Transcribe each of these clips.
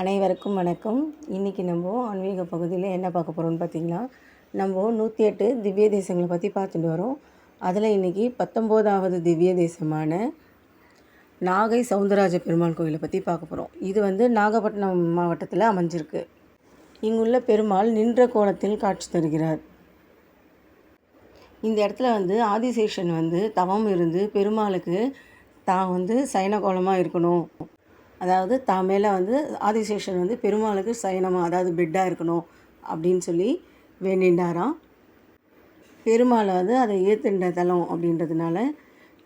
அனைவருக்கும் வணக்கம். இன்றைக்கி நம்ம ஆன்மீக பகுதியில் என்ன பார்க்க போகிறோம்னு பார்த்தீங்கன்னா நம்ம நூற்றி எட்டு திவ்ய தேசங்களை பற்றி பார்த்துட்டு வரோம். அதில் இன்றைக்கி பத்தொம்போதாவது திவ்ய தேசமான நாகை சவுந்தரராஜ பெருமாள் கோயிலை பற்றி பார்க்க போகிறோம் இது வந்து நாகப்பட்டினம் மாவட்டத்தில் அமைஞ்சிருக்கு. இங்குள்ள பெருமாள் நின்ற கோலத்தில் காட்சி தருகிறார். இந்த இடத்துல வந்து ஆதிசேஷன் வந்து தவம் இருந்து பெருமாளுக்கு தான் வந்து சைன கோலமாக இருக்கணும். அதாவது தான் மேலே வந்து ஆதிசேஷன் வந்து பெருமாளுக்கு சயனமாக அதாவது பெட்டாக இருக்கணும் அப்படின்னு சொல்லி வேண்டிண்டாராம் பெருமாளை வந்து அதை ஏத்துண்ட தலம் அப்படின்றதுனால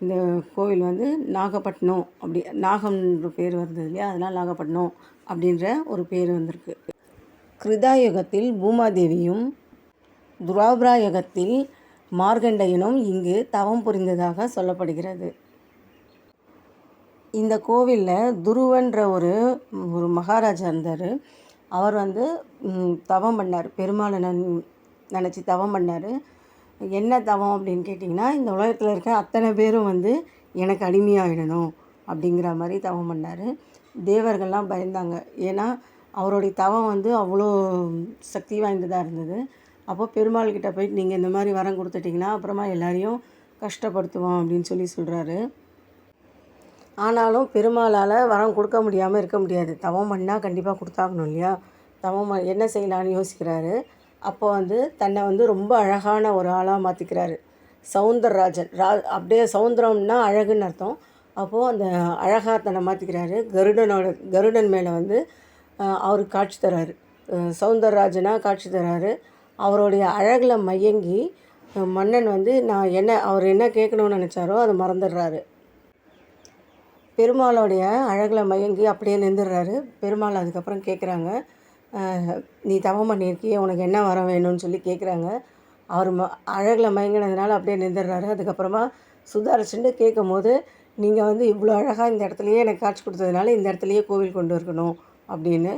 இந்த கோவில் வந்து நாகப்பட்டினம் அப்படி நாகம்ன்ற பேர் வந்தது இல்லையா? அதனால் நாகப்பட்டினம் அப்படின்ற ஒரு பேர் வந்திருக்கு. கிருதாயுகத்தில் பூமாதேவியும் துராபரா யுகத்தில் மார்கண்டையனும் இங்கு தவம் புரிந்ததாக சொல்லப்படுகிறது. இந்த கோவிலில் துருவன்ற ஒரு ஒரு மகாராஜா இருந்தார். அவர் வந்து தவம் பண்ணார். பெருமாளை நன் நினச்சி தவம் பண்ணார். என்ன தவம் அப்படின்னு கேட்டிங்கன்னா இந்த உலகத்தில் இருக்க அத்தனை பேரும் வந்து எனக்கு அடிமையாகிடணும் அப்படிங்கிற மாதிரி தவம் பண்ணார். தேவர்கள்லாம் பயந்தாங்க. ஏன்னா அவருடைய தவம் வந்து அவ்வளோ சக்தி வாய்ந்ததாக இருந்தது. அப்போ பெருமாள்கிட்ட போயிட்டு நீங்கள் இந்த மாதிரி வரம் கொடுத்துட்டிங்கன்னா அப்புறமா எல்லாரையும் கஷ்டப்படுத்துவோம் அப்படின்னு சொல்லி சொல்கிறாரு ஆனாலும் பெருமாளால் வரம் கொடுக்க முடியாமல் இருக்க முடியாது. தவம் பண்ணால் கண்டிப்பாக கொடுத்தாகணும் இல்லையா? தவம் என்ன செய்யலான்னு யோசிக்கிறாரு. அப்போ வந்து தன்னை வந்து ரொம்ப அழகான ஒரு ஆளாக மாற்றிக்கிறாரு சவுந்தரராஜன். ரா அப்படியே சவுந்தரம்னா அழகுன்னு அர்த்தம். அப்போது அந்த அழகாக தன்னை மாற்றிக்கிறாரு கருடனோட கருடன் மேலே வந்து அவர் காட்சி தராரு. சவுந்தரராஜனாக காட்சி தராரு. அவருடைய அழகில் மயங்கி மன்னன் வந்து நான் என்ன அவர் என்ன கேட்கணும்னு நினச்சாரோ அதை மறந்துடுறாரு. பெருமாளோடைய அழகில் மயங்கி அப்படியே நின்றுடுறாரு. பெருமாள் அதுக்கப்புறம் கேட்குறாங்க நீ தவம் பண்ணியிருக்கியே உனக்கு என்ன வரம் வேணும்னு சொல்லி கேட்குறாங்க அவர் ம அழகில் மயங்கினதுனால அப்படியே நின்றுடுறாரு. அதுக்கப்புறமா சுதாரிச்சுட்டு கேட்கும் போது நீங்கள் வந்து இவ்வளோ அழகாக இந்த இடத்துலையே எனக்கு காட்சி கொடுத்ததுனால இந்த இடத்துலையே கோவில் கொண்டு இருக்கணும் அப்படின்னு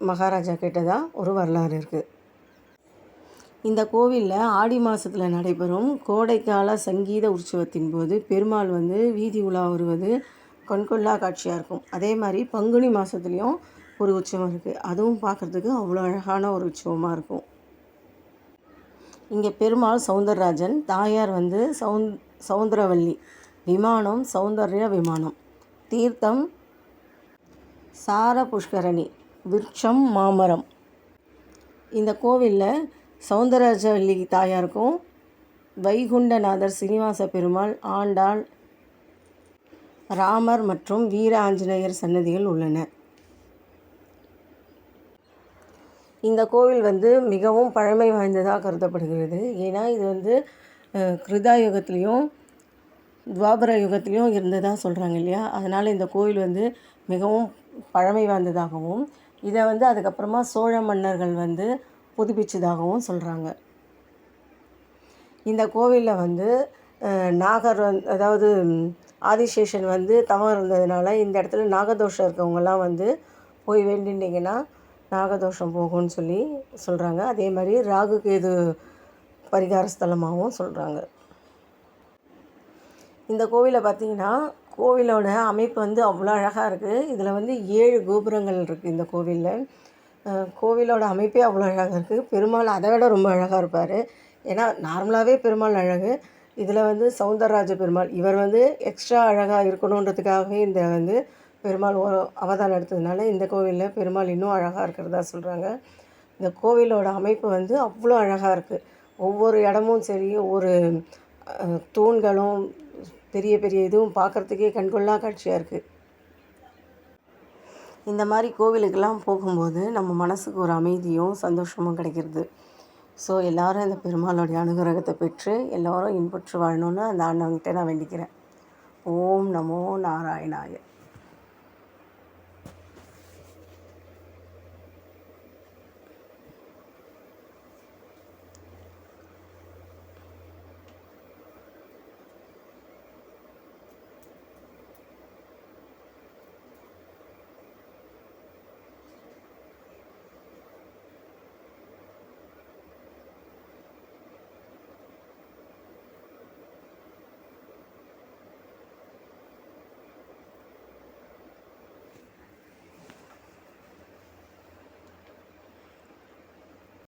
மகாராஜா கேட்டதா ஒரு வரலாறு இருக்குது இந்த கோவிலில் ஆடி மாதத்தில் நடைபெறும் கோடைக்கால சங்கீத உற்சவத்தின் போது பெருமாள் வந்து வீதி உலா வருவது கண்கொள்ளா காட்சியாக இருக்கும். அதே மாதிரி பங்குனி மாதத்துலேயும் ஒரு உற்சவம் இருக்குது அதுவும் பார்க்குறதுக்கு அவ்வளோ அழகான ஒரு உற்சவமாக இருக்கும். இங்கே பெருமாள் சவுந்தரராஜன் தாயார் வந்து சவுந் சவுந்தரவல்லி விமானம் சௌந்தர்ய விமானம் தீர்த்தம் சார புஷ்கரணி விருட்சம் மாமரம். இந்த கோவிலில் சவுந்தரராஜவல்லி தாயாருக்கும் வைகுண்டநாதர் சீனிவாச பெருமாள் ஆண்டாள் ராமர் மற்றும் வீர ஆஞ்சநேயர் சன்னதிகள் உள்ளன. இந்த கோவில் வந்து மிகவும் பழமை வாய்ந்ததாக கருதப்படுகிறது. ஏன்னா இது வந்து கிருதா யுகத்துலேயும் துவாபர யுகத்துலேயும் இருந்ததாக சொல்கிறாங்க இல்லையா? அதனால் இந்த கோவில் வந்து மிகவும் பழமை வாய்ந்ததாகவும் இதை வந்து அதுக்கப்புறமா சோழ மன்னர்கள் வந்து புதுப்பிச்சதாகவும் சொல்கிறாங்க இந்த கோவிலில் வந்து நாகர் அதாவது ஆதிசேஷன் வந்து தவம் இருந்ததுனால இந்த இடத்துல நாகதோஷம் இருக்கவங்கெல்லாம் வந்து போய் வேண்டிட்டிங்கன்னா நாகதோஷம் போகும்னு சொல்லி சொல்கிறாங்க அதே மாதிரி ராகு கேது பரிகார ஸ்தலமாகவும் சொல்கிறாங்க இந்த கோவிலை பார்த்தீங்கன்னா கோவிலோட அமைப்பு வந்து அவ்வளோ அழகாக இருக்குது இதில் வந்து ஏழு கோபுரங்கள் இருக்குது இந்த கோவிலில். கோவிலோட அமைப்பே அவ்வளோ அழகாக இருக்குது பெருமாள் அதை விட ரொம்ப அழகாக இருப்பார். ஏன்னா நார்மலாகவே பெருமாள் அழகு. இதில் வந்து சௌந்தரராஜ பெருமாள் இவர் வந்து எக்ஸ்ட்ரா அழகாக இருக்கணுன்றதுக்காகவே இந்த வந்து பெருமாள் அவதாரம் எடுத்ததுனால இந்த கோவிலில் பெருமாள் இன்னும் அழகாக இருக்கிறதா சொல்கிறாங்க இந்த கோவிலோட அமைப்பு வந்து அவ்வளோ அழகாக இருக்குது ஒவ்வொரு இடமும் சரி ஒவ்வொரு தூண்களும் பெரிய பெரிய இதுவும் பார்க்குறதுக்கே கண்கொள்ளா காட்சியாக இருக்குது இந்த மாதிரி கோவிலுக்கெல்லாம் போகும்போது நம்ம மனசுக்கு ஒரு அமைதியும் சந்தோஷமும் கிடைக்கிறது. ஸோ எல்லாரும் இந்த பெருமாளுடைய அனுகிரகத்தை பெற்று எல்லாரும் இன்புற்று வாழணும்னு அந்த ஆண்டவங்கிட்ட நான் வேண்டிக்கிறேன். ஓம் நமோ நாராயணாய.